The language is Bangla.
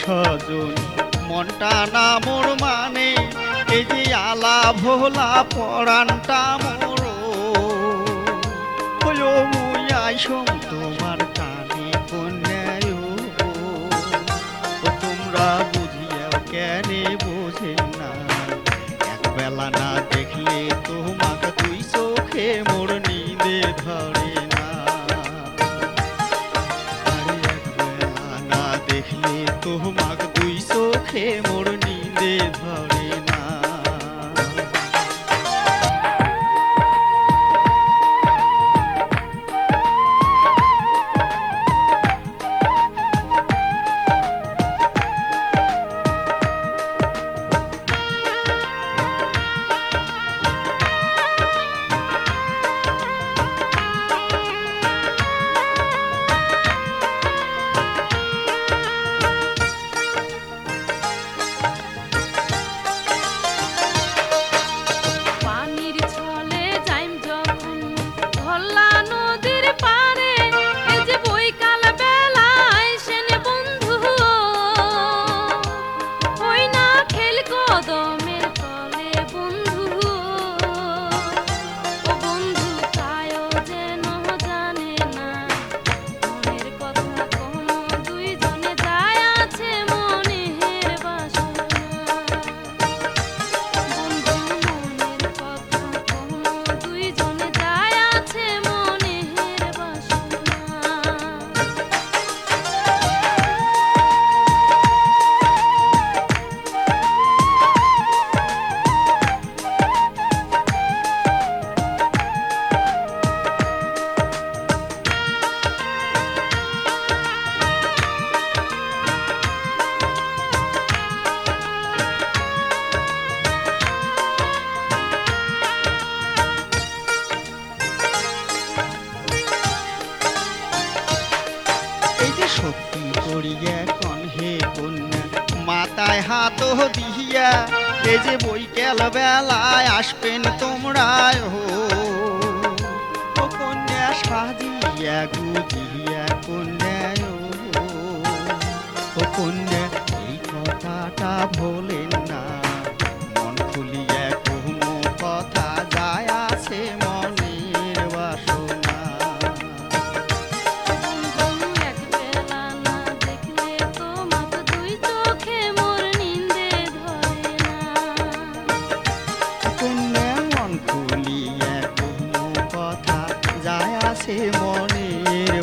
সজন মনটা না মোর মানে এই যে আলা ভোলা পরাণটা মোর। ওই ও মুয়াই তোমার তোমাক দুই চোখে মোর নিদে ধর সত্যি কন্যা, মাথায় হাত এই যে বেলায় আসবেন তোমরায় হো। কন্যা, সাজিয়া গুজিয়া ও কন্যা, এই কথাটা ভোলে আছে মনের